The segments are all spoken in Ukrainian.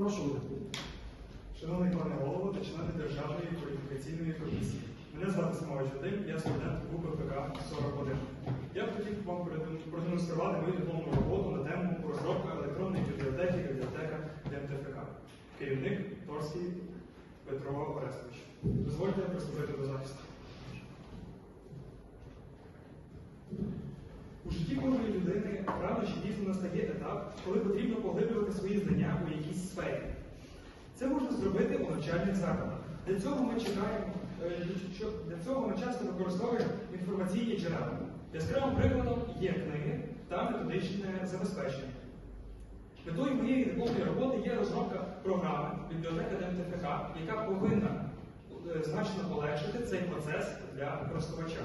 Прошу виходити. Шановний пане голово та члени Державної кваліфікаційної комісії. Мене звати Самович Вадим, я студент УППК 41. Я хотів вам продемонструвати мою дипломну роботу на тему розробка електронної бібліотеки бібліотека ДМТФК. Керівник Торський Петро Орестович. Дозвольте приступити до захисту. У житті кожної людини рано чи пізно настає етап, коли потрібно поглиблювати свої знання у якійсь сфері. Це можна зробити у навчальних закладах. Для цього ми чекаємо, е, для цього ми часто використовуємо інформаційні джерела. Яскравим прикладом є книги та методичне забезпечення. Метою моєї дипломної роботи є розробка програми бібліотека ДМТФК, яка повинна е, значно полегшити цей процес для користувача.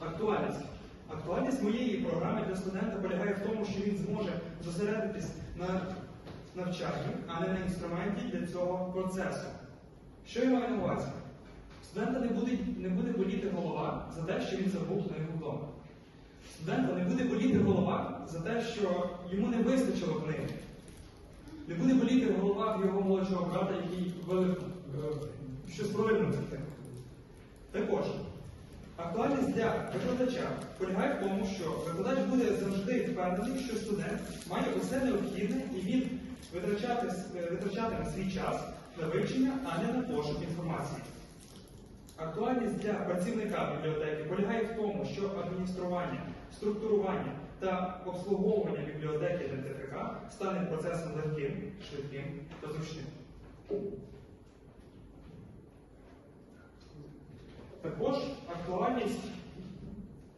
Актуальність. Актуальність моєї програми для студента полягає в тому, що він зможе зосередитись на навчанні, а не на інструменті для цього процесу. Що я маю на увазі? Студента не буде, не буде боліти голова за те, що він забув книгу вдома. Студента не буде боліти голова за те, що йому не вистачило книги. Не буде боліти в його молодшого брата, який вели- е, щось провинив цю книгу. Також актуальність для викладача полягає в тому, що викладач буде завжди впевнений, що студент має усе необхідне і він е, витрачатиме свій час на вивчення, а не на пошук інформації. Актуальність для працівника бібліотеки полягає в тому, що адміністрування, структурування та обслуговування бібліотеки ДТФК стане процесом легким, швидким та зручним. Також актуальність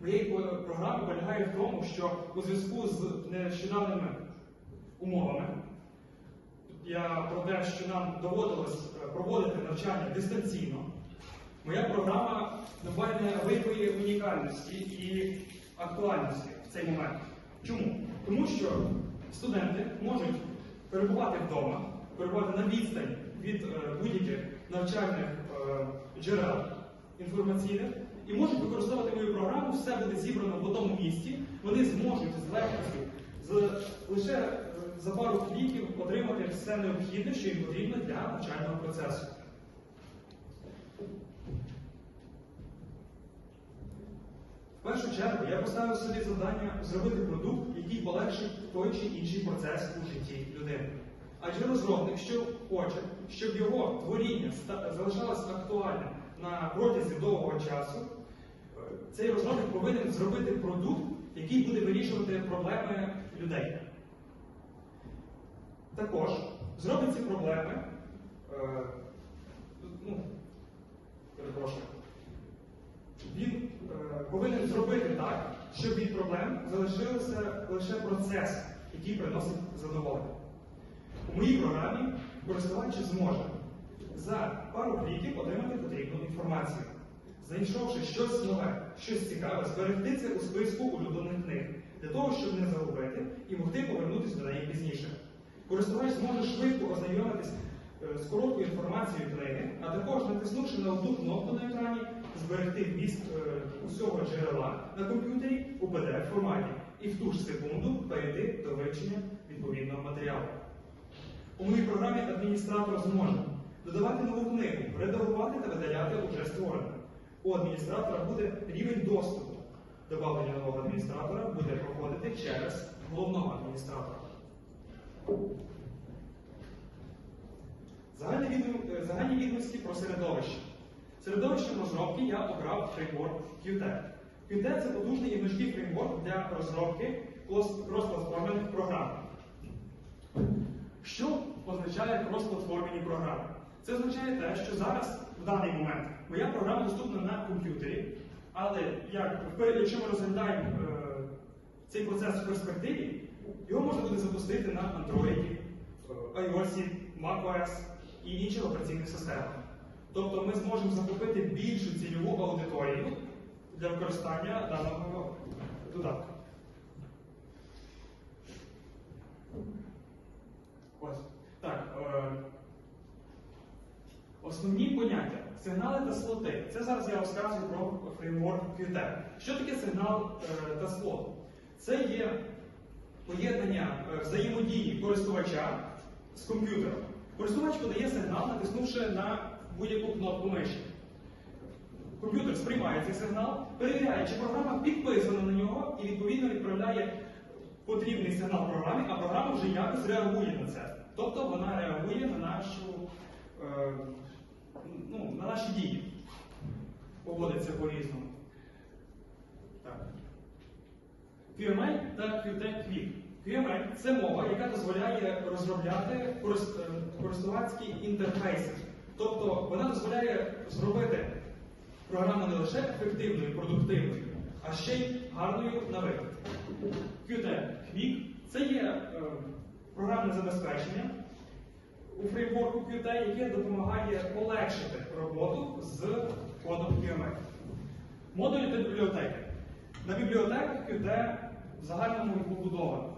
моєї програми полягає в тому, що у зв'язку з нещодавними умовами, я про те, що нам доводилось е, проводити навчання дистанційно, моя програма набуває великої унікальності і актуальності в цей момент. Чому? Тому що студенти можуть перебувати вдома, перебувати на відстань від е, будь-яких навчальних е, джерел інформаційних і можуть використовувати мою програму, все буде зібрано в одному місці, вони зможуть з легкістю, лише е, за пару кліків отримати все необхідне, що їм потрібно для навчального процесу. В першу чергу я поставив собі завдання зробити продукт, який полегшить той чи інший процес у житті людини. Адже розробник, що хоче, щоб його творіння залишалось актуальним на протязі довгого часу, е, цей розробник повинен зробити продукт, який буде вирішувати проблеми людей. Також зробить ці проблеми, е, ну, перепрошую, повинен зробити так, щоб від проблем залишився лише процес, який приносить задоволення. У моїй програмі користувач зможе за пару кліків отримати потрібну інформацію. Знайшовши щось нове, щось цікаве, зберегти це у списку улюблених книг, для того, щоб не загубити і могти повернутися до неї пізніше. Користувач зможе швидко ознайомитись е, з короткою інформацією книги, а також натиснувши на одну кнопку на екрані, зберегти вміст е, усього джерела на комп'ютері у pdf форматі і в ту ж секунду перейти до вивчення відповідного матеріалу. У моїй програмі адміністратор зможе додавати нову книгу, редагувати та видаляти уже створене. У адміністратора буде рівень доступу. Добавлення нового адміністратора буде проходити через головного адміністратора. Е, загальні відомості про середовище. Середовищем розробки я обрав фреймворк Qt. Qt – це потужний і важкий фреймворк для розробки кросплатформених програм. Що означає кросплатформені програми? Це означає те, що зараз, в даний момент, моя програма доступна на комп'ютері, але як, якщо ми розглядаємо е, цей процес в перспективі, його можна буде запустити на Android, е, iOS, macOS і інших операційних системах. Тобто ми зможемо захопити більшу цільову аудиторію для використання даного додатку. Ось. Так. Е Основні поняття сигнали та слоти. Це зараз я розказую про фреймворк Qt. Що таке сигнал е та слот? Це є поєднання е взаємодії користувача з комп'ютером. Користувач подає сигнал, натиснувши на будь-яку кнопку миші. Комп'ютер сприймає цей сигнал, перевіряє, чи програма підписана на нього і відповідно відправляє потрібний сигнал програмі, а програма вже якось реагує на це. Тобто вона реагує на нашу, е, ну, на наші дії. Поводиться по-різному. Так. QML та Qt Quick. QML це мова, яка дозволяє розробляти е, користувацькі інтерфейси. Тобто вона дозволяє зробити програму не лише ефективною, продуктивною, а ще й гарною на вигляд. Qt Quick це є е, програмне забезпечення у фреймворку Qt, яке допомагає полегшити роботу з кодом QML. Модулі та бібліотеки. На бібліотеках Qt в загальному побудовано.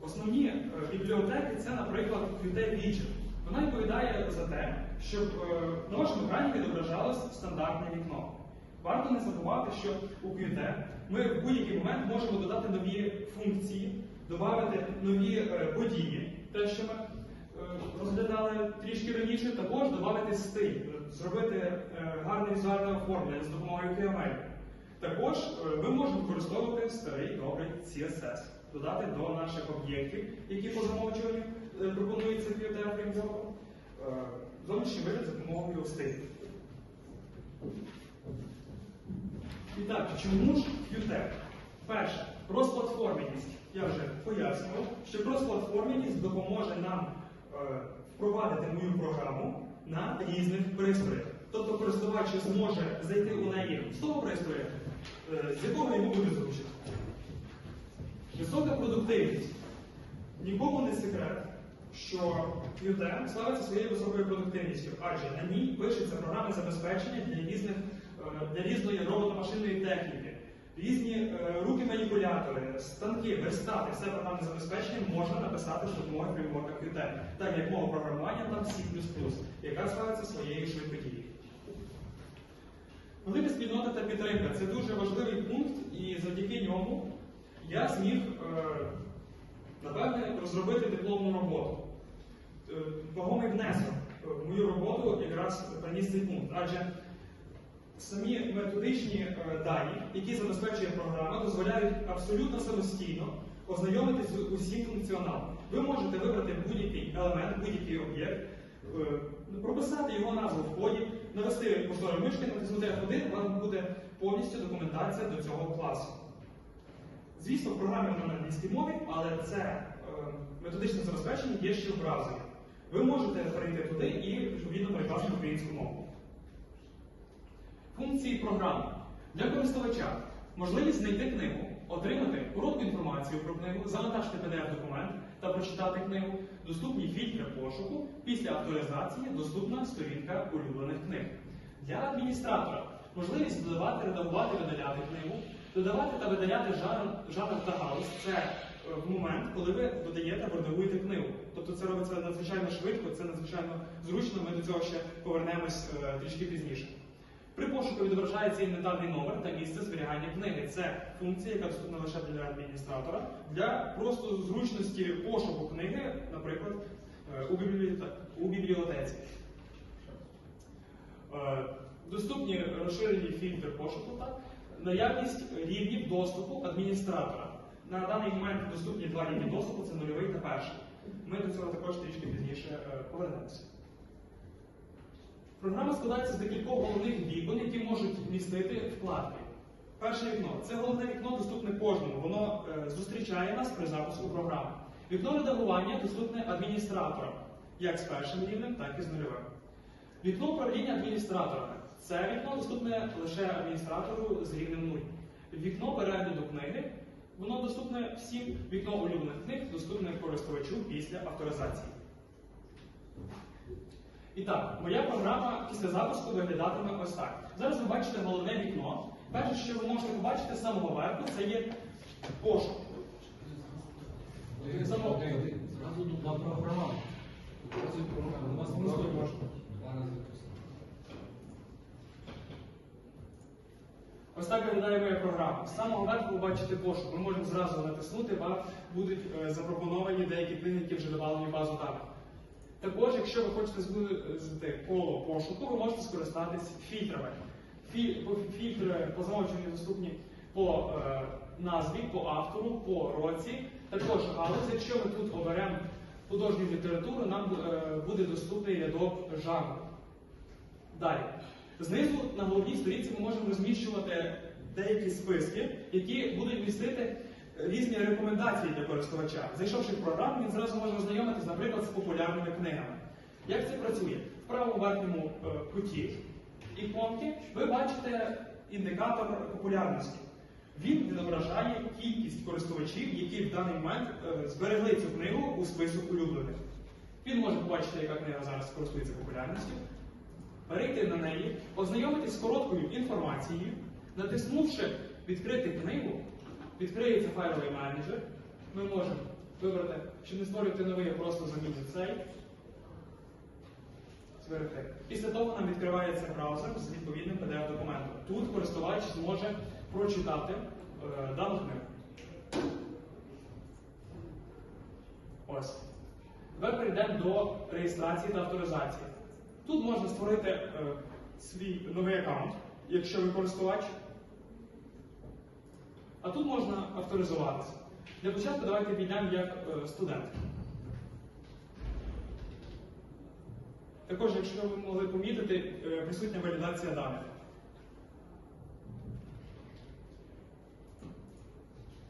Основні е, бібліотеки це, наприклад, Qt Widget. Вона відповідає за те, щоб е, вашому екрані відображалось стандартне вікно. Варто не забувати, що у Qt ми в будь-який момент можемо додати нові функції, додати нові е, події, те, що ми е, розглядали трішки раніше, також додати стиль, зробити гарне візуальне оформлення з допомогою QML. Також ви можете використовувати старий добрий CSS, додати до наших об'єктів, які по замовчуванню пропонуються Qt е, зовнішній вигляд за допомогою стилю. І так, чому ж Qt? Перше, розплатформеність. Я вже пояснював, що розплатформеність допоможе нам е, впровадити мою програму на різних пристроях. Тобто користувач зможе зайти у неї з того пристрою, е, з якого йому буде зручно. Висока продуктивність. Нікому не секрет, що Qt славиться своєю високою продуктивністю, адже на ній пишеться програми забезпечення для різних е, для різної роботомашинної техніки. Різні е, руки-маніпулятори, станки, верстати, все програмне забезпечення можна написати з допомогою фреймворка Qt, так як мова програмування там C++, яка славиться своєю швидкодією. Велика спільнота та підтримка це дуже важливий пункт, і завдяки ньому я зміг, е, напевне, розробити дипломну роботу. Е, Вагомий внесок в мою роботу якраз приніс цей пункт. Адже самі методичні е, дані, які забезпечує програма, дозволяють абсолютно самостійно ознайомитися з усім функціоналом. Ви можете вибрати будь-який елемент, будь-який об'єкт, е, прописати його назву в коді, навести повторю мишки, натиснути F1, у вас буде повністю документація до цього класу. Звісно, в програмі вона на англійській мові, але це методичне забезпечення є ще в браузері. Ви можете перейти туди і відповідно перекласти українську мову. Функції програми для користувача можливість знайти книгу, отримати коротку інформацію про книгу, завантажити PDF-документ та прочитати книгу, доступні фільтри пошуку, після авторизації доступна сторінка улюблених книг. Для адміністратора можливість додавати, редагувати, видаляти книгу, додавати та видаляти жанр, жанр та галузь. Це в момент, коли ви додаєте або книгу. Тобто це робиться надзвичайно швидко, це надзвичайно зручно, ми до цього ще повернемось е, трішки пізніше. При пошуку відображається інвентарний номер та місце зберігання книги. Це функція, яка доступна лише для адміністратора, для просто зручності пошуку книги, наприклад, е, у, бібліоте- у бібліотеці. Е, Доступні розширені фільтри пошуку та наявність рівнів доступу адміністратора. На даний момент доступні два рівні доступу це нульовий та перший. Ми до цього також трішки пізніше е, повернемося. Програма складається з декількох головних вікон, які можуть містити вкладки. Перше вікно це головне вікно, доступне кожному. Воно е, зустрічає нас при запуску програми. Вікно редагування доступне адміністраторам, як з першим рівнем, так і з нульовим. Вікно управління адміністраторами. Це вікно доступне лише адміністратору з рівнем 0. Вікно перегляду книги. Воно доступне всім. Вікно улюблених книг доступне користувачу після авторизації. І так, моя програма після запуску виглядатиме ось так. Зараз ви бачите головне вікно. Перше, що ви можете побачити з самого верху, це є пошук. На програму. У вас Голосуй, можна. Так виглядає моя програма. З самого верху ви бачите пошук. Ми можемо зразу натиснути, вам будуть е, запропоновані деякі книги, вже додали в базу даних. Також, якщо ви хочете звузити коло пошуку, ви можете скористатись фільтрами. Фі- Фільтри по доступні по е, назві, по автору, по році. Також галузь, якщо ми тут оберемо художню літературу, нам е, буде доступний рядок жанру. Далі. Знизу на головній сторінці ми можемо розміщувати деякі списки, які будуть містити різні рекомендації для користувача. Зайшовши в програму, він зразу може ознайомитись, наприклад, з популярними книгами. Як це працює? В правому верхньому е, куті іконки ви бачите індикатор популярності. Він відображає кількість користувачів, які в даний момент е, зберегли цю книгу у список улюблених. Він може побачити, яка книга зараз користується популярністю, перейти на неї, ознайомитись з короткою інформацією, натиснувши відкрити книгу, відкриється файловий менеджер. Ми можемо вибрати, щоб не створювати новий, я просто заміню цей. Після того нам відкривається браузер з відповідним PDF-документом. Тут користувач зможе прочитати е, дану книгу. Ось. Тепер перейдемо до реєстрації та авторизації. Тут можна створити е, свій новий аккаунт, якщо ви користувач. А тут можна авторизуватися. Для початку давайте підемо як е, студент. Також, якщо ви могли помітити, е, присутня валідація даних.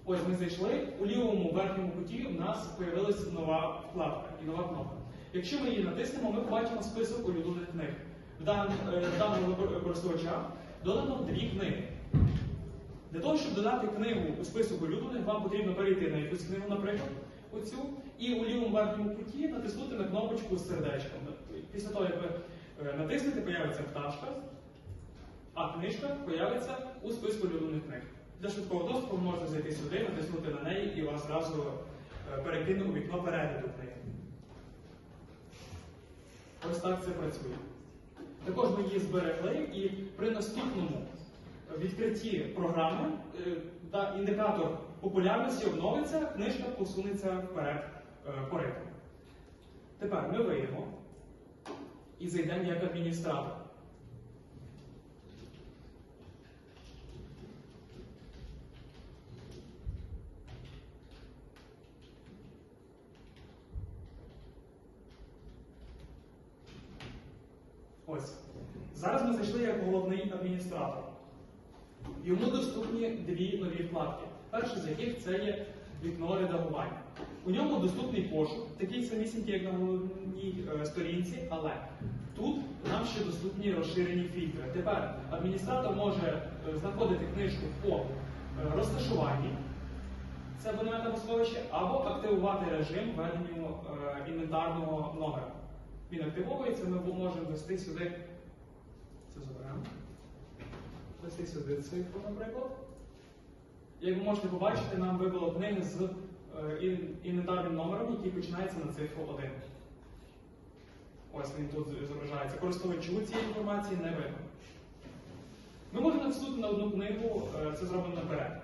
Ось ми зайшли. У лівому верхньому куті у нас з'явилася нова вкладка і нова кнопка. Якщо ми її натиснемо, ми побачимо список улюблених книг. В е, в даного користувача додано дві книги. Для того, щоб додати книгу у список улюблених, вам потрібно перейти на якусь книгу, наприклад, оцю, і у лівому верхньому куті натиснути на кнопочку з сердечком. Після того, як ви е, натиснете, появиться пташка, а книжка появиться у списку улюблених книг. Для швидкого доступу можете зайти сюди, натиснути на неї і вас зразу е, перекине у вікно перегляду книги. Ось так це працює. Також ми її зберегли і при наступному відкритті програми е, та індикатор популярності обновиться, книжка посунеться вперед е, по ритму. Тепер ми вийдемо і зайдемо як адміністратор. Ось. Зараз ми зайшли як головний адміністратор. Йому доступні дві нові вкладки. Перша з яких це є вікно редагування. У ньому доступний пошук, такий самісінький, як на головній е, сторінці, але тут нам ще доступні розширені фільтри. Тепер адміністратор може е, знаходити книжку по е, розташуванні, це абонемент або сховище, або активувати режим веденню е, інвентарного номера. Він активовується, ми можемо ввести сюди. Це заберемо. Ввести сюди цифру, наприклад. Як ви можете побачити, нам вибило книги з е, інвентарним номером, який починається на цифру 1. Ось він тут зображається. Користувачу цієї інформації не видно. Ми можемо натиснути на одну книгу, е, це зроблено наперед.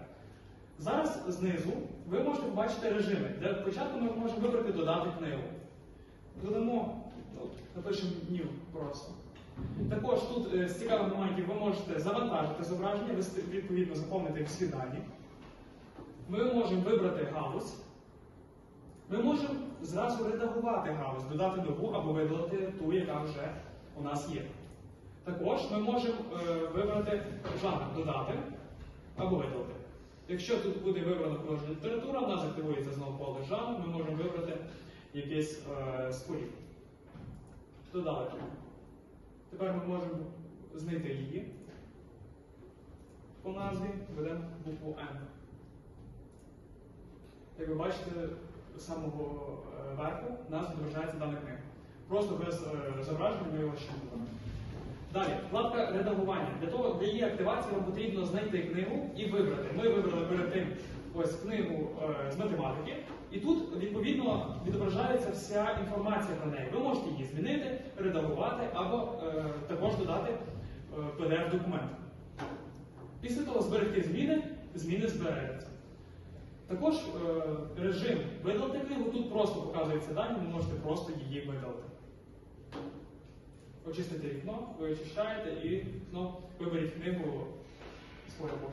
Зараз знизу ви можете побачити режими. Для початку ми можемо вибрати додати книгу. Додамо, ну, напишемо new просто. Також тут е, з цікавих моментів ви можете завантажити зображення, вести- відповідно заповнити всі дані. Ми можемо вибрати галузь. Ми можемо зразу редагувати галузь, додати нову або видалити ту, яка вже у нас є. Також ми можемо е, вибрати жанр додати або видалити. Якщо тут буде вибрана художня література, у нас активується знову поле жанр, ми можемо вибрати якийсь е, спорів. Додали. Тепер ми можемо знайти її. По назві введемо букву N. Як ви бачите, з самого е, верху у нас відображається дана книга. Просто без е, зображення ми його ще не будемо. Далі, вкладка редагування. Для того, для її активації вам потрібно знайти книгу і вибрати. Ми вибрали перед тим ось книгу е, з математики, і тут відповідно відображається вся інформація про неї. Ви можете її змінити, редагувати або е, також додати е, PDF-документ. Після того зберегти зміни, зміни зберегаються. Також е, режим видалити книгу тут просто показується дані, ви можете просто її видалити. Очистите вікно, ви очищаєте і ну, виберіть книгу з пошуку.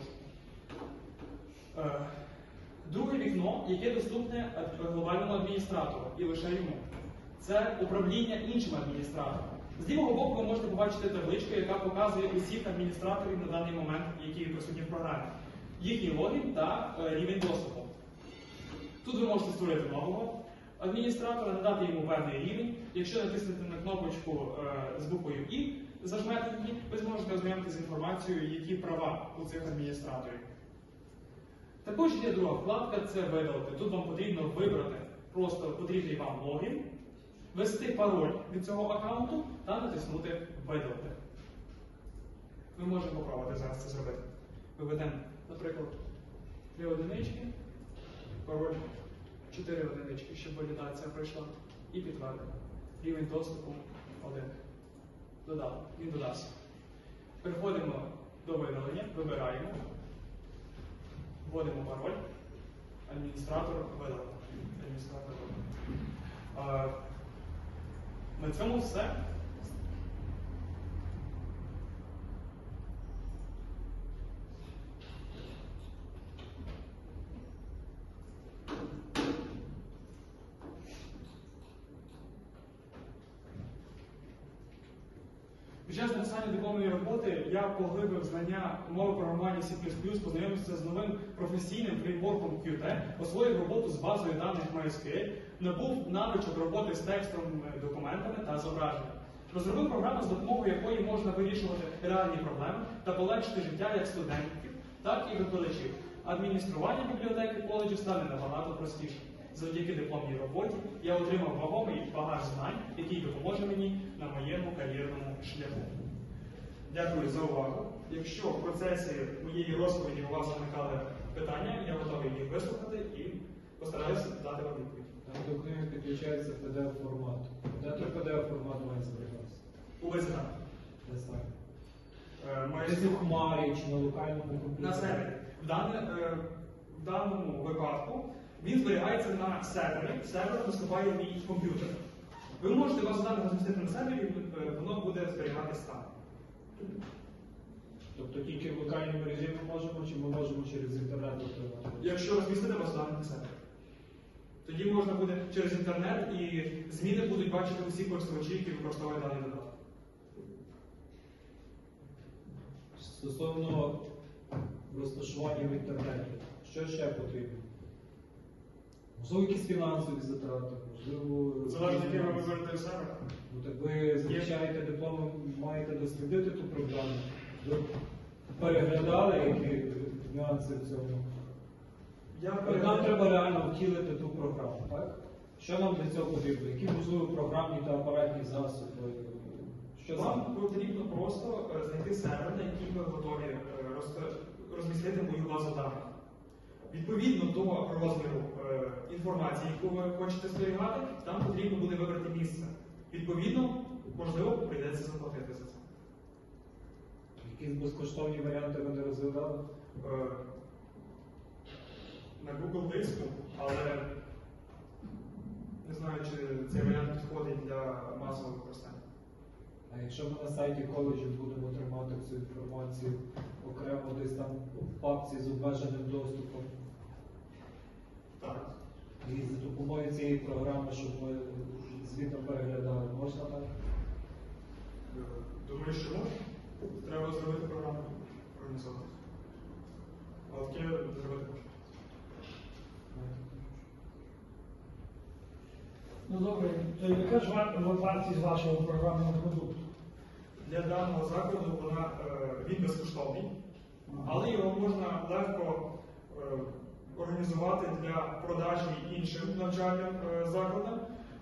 Е, Друге вікно, яке доступне глобальному адміністратору і лише йому. Це управління іншим адміністратором. З лівого боку ви можете побачити табличку, яка показує усіх адміністраторів на даний момент, які присутні в програмі, їхній логін та е, рівень доступу. Тут ви можете створити нового адміністратора, надати йому певний рівень. Якщо натиснете на кнопочку е, з буквою І, зажмете її, ви зможете ознайомитися з інформацією, які права у цих адміністраторів. Також є друга вкладка це видалити. Тут вам потрібно вибрати просто потрібний вам логін, ввести пароль від цього аккаунту та натиснути Видалити. Ми можемо попробувати зараз це зробити. Виведемо, наприклад, три одинички, пароль 4 одинички, щоб валідація пройшла, і підтвердимо. Рівень доступу 1. Додав. Він додався. Переходимо до видалення, вибираємо. Вводимо пароль. Адміністратор видав. Адміністратор видав. На цьому все. Під час написання дипломної роботи я поглибив знання мови програмування C++, познайомився з новим професійним фреймворком Qt, освоїв роботу з базою даних MySQL, набув навичок роботи з текстовими документами та зображеннями. Розробив програму, з допомогою якої можна вирішувати реальні проблеми та полегшити життя як студентів, так і викладачів. Адміністрування бібліотеки коледжу стане набагато простіше. Завдяки дипломній роботі я отримав вагомий багаж знань, який допоможе мені на моєму кар'єрному шляху. Дякую за увагу. Якщо в процесі моєї розповіді у вас виникали питання, я готовий їх вислухати і постараюся дати вам відповідь. Там до книги підключається PDF формат. Де той PDF формат має зберігатися? У ВЗН. Де саме? Е, має Десь у хмарі чи на локальному комп'ютері? на сервері. В, дане, е, в даному випадку він зберігається на сервері, сервер наступає мій комп'ютер. Ви можете базу даних розмістити на сервері, е, воно буде зберігатись там. Тобто тільки в локальному режимі можемо, чи ми можемо через інтернет отримати? Якщо розмістити на сервері. Тоді можна буде через інтернет і зміни будуть бачити усі користувачі, які використовують даний додаток. Стосовно розташування в інтернеті, що ще потрібно? Можливо, якісь фінансові затрати, можливо, Залежить, який ви виберете сервер. Ну так ви захищаєте диплом, маєте дослідити ту програму. Ви переглядали які нюанси в цьому. Я От Нам треба реально втілити ту програму, так? Що нам для цього потрібно? Які можливо програмні та апаратні засоби? Що Вам саме? потрібно просто е, знайти сервер, на який ви готові е, розмістити мою базу даних. Відповідно до розміру е, інформації, яку ви хочете зберігати, там потрібно буде вибрати місце. Відповідно, можливо, прийдеться заплатити за це. Якісь безкоштовні варіанти ви не розглядали? Е, На Google диску, але не знаю, чи цей варіант підходить для масового використання. А якщо ми на сайті коледжу будемо тримати цю інформацію окремо десь там в папці з обмеженим доступом, Так. і за допомогою цієї програми, щоб ми звітом переглядали, можна так? Думаю, що можна. Треба зробити програму організовувати. Але таке зробити можна. Ну добре, то яка ж ва- вартість вашого програмного продукту? Для даного закладу вона, е, він безкоштовний, але його можна легко е, організувати для продажі іншим навчальним е, закладам.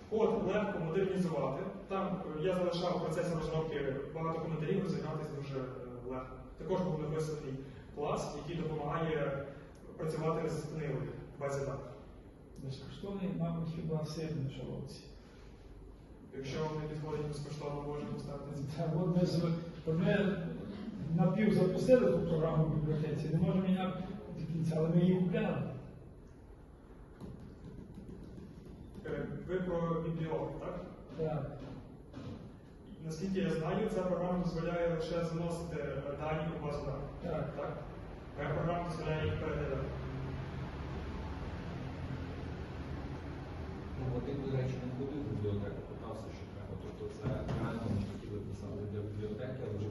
Код легко модернізувати. Там е, я залишав в процесі розробки багато коментарів, розібратися дуже е, легко. Також був написаний клас, який допомагає працювати з книгою в базі даних. Безкоштовний, мабуть, хіба сильно шаловці. Якщо вам не підходить безкоштовно, можна поставити. Та от ми, ми напів запустили ту програму в бібліотеці, не можемо ніяк до кінця, але ми її купляли. Е, Ви про бібліофон, так? Так. Наскільки я знаю, ця програма дозволяє лише заносити е, дані у базу даних. Так. Так? Моя програма дозволяє їх переглядати. Ну, один, до речі, не ходив в бібліотеку, питався, що треба. Тобто це реально ми хотіли писати для бібліотеки, але вже.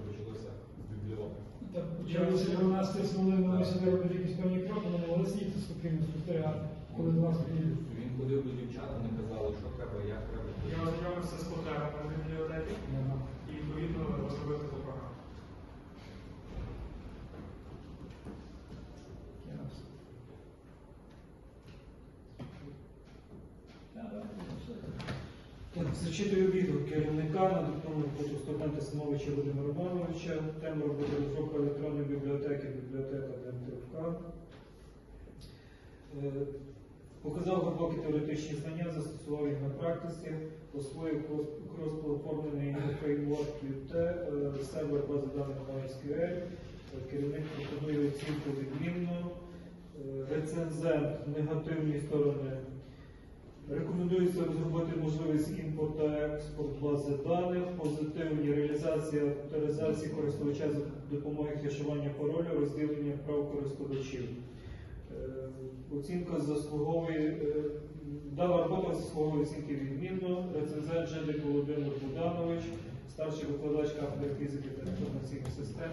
Почалися до нас тиснули, вони сюди робити якісь певні кроки, не могли сидіти спокійно спостерігати, коли до нас приїдуть. Він ходив до дівчат, вони казали, що треба, як треба. Я ознайомився з потребами бібліотеки і відповідно розробив таку програму. Ясно. Так, все. Так, зачитую керівника дипломну роботу студента Самовича Володимира Романовича. Тема роботи розробка електронної бібліотеки, бібліотека ДМТФК. Е, Показав глибокі теоретичні знання, застосував їх на практиці, освоїв крос- крос-платформений фреймворк Qt, е, сервер бази даних MySQL. Е, Керівник пропонує оцінку відмінно. Рецензент негативні сторони Рекомендується розробити можливість імпорту та експорт бази даних, позитивні реалізація авторизації користувача за допомогою хешування паролю, розділення прав користувачів. Е, Оцінка заслуговує, е, дана робота заслуговує оцінки відмінно. Рецензент Жедик Володимир Буданович, старший викладач кафедри фізики та інформаційних систем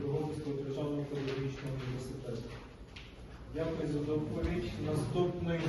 Дрогобицького державного педагогічного університету. Дякую за доповідь. Наступний